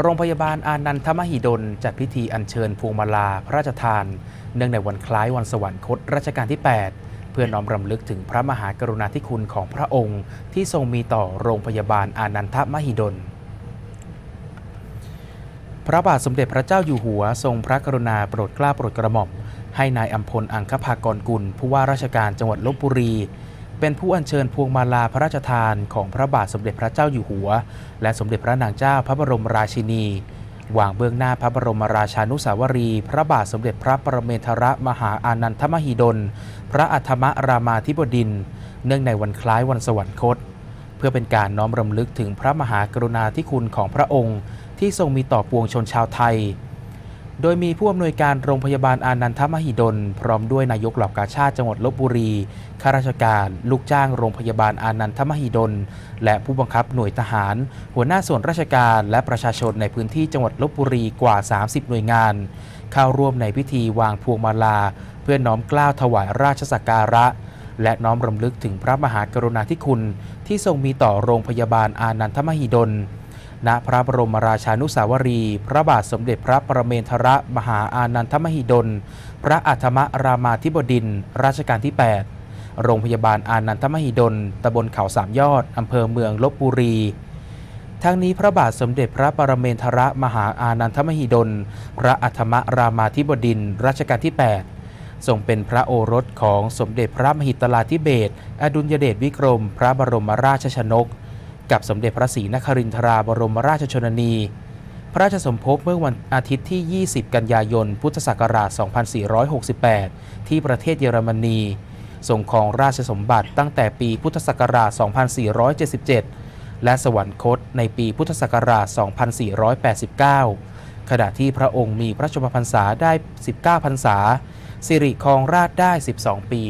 โรงพยาบาลอานันทมหิดลจัดพิธีอัญเชิญพวงมาลาพระราชทาน เนื่องในวันคล้ายวันสวรรคตรัชกาลที่ 8 เพื่อน้อมรำลึกถึงพระมหากรุณาธิคุณของพระองค์ ที่ทรงมีต่อโรงพยาบาลอานันทมหิดล พระบาทสมเด็จพระเจ้าอยู่หัวทรงพระกรุณาโปรดเกล้าโปรดกระหม่อม ให้นายอัมพลอังคภากรกุลผู้ว่าราชการจังหวัดลบบุรี เป็นผู้อัญเชิญพวงมาลาพระราชทานของพระบาทสมเด็จพระเจ้าอยู่หัว และสมเด็จพระนางเจ้าพระบรมราชินีวางเบื้องหน้าพระบรมราชานุสาวรีย์พระบาทสมเด็จพระปรเมนทรมหาอานันทมหิดล พระอัฏฐมรามาธิบดิน เนื่องในวันคล้ายวันสวรรคต เพื่อเป็นการน้อมรำลึกถึงพระมหากรุณาธิคุณของพระองค์ ที่ทรงมีต่อปวงชนชาวไทย โดยมีผู้อำนวยการโรงพยาบาลอานันทมหิดล พร้อมด้วยนายกเหล่ากาชาติจังหวัดลบบุรีข้าราชการ ลูกจ้างโรงพยาบาลอานันทมหิดล และผู้บังคับหน่วยทหาร หัวหน้าส่วนราชการและประชาชนในพื้นที่จังหวัดลบบุรีกว่า 30 หน่วยงาน เข้าร่วมในพิธีวางพวงมาลา เพื่อน้อมกล้าวถวายราชสักการะ และน้อมรำลึกถึงพระมหากรุณาธิคุณ ที่ทรงมีต่อโรงพยาบาลอานันทมหิดล ณพระบรมราชานุสาวรีย์พระบาทสมเด็จพระปรเมนทรมหาอานันทมหิดล พระอัฏฐมรามาธิบดินร์รัชกาลที่ 8 โรงพยาบาลอานันทมหิดลตำบลเขาสามยอด อำเภอเมืองลบบุรี ทั้งนี้พระบาทสมเด็จพระปรเมนทรมหาอานันทมหิดล พระอัฏฐมรามาธิบดินร์รัชกาลที่ 8ทรงเป็นพระโอรสของสมเด็จพระมหิตลาธิเบศอดุลยเดชวิกรม พระบรมราชชนก กับสมเด็จพระศรีนครินทราบรมราชชนนี พระราชสมภพเมื่อวันอาทิตย์ที่ 20 กันยายน พุทธศักราช 2468 ที่ประเทศเยอรมนีทรงครองราชสมบัติตั้งแต่ปีพุทธศักราช 2477 และสวรรคตในปีพุทธศักราช 2489 ขณะที่พระองค์มีพระชนมพรรษาได้ 19 พรรษา สิริครองราชได้ 12 ปี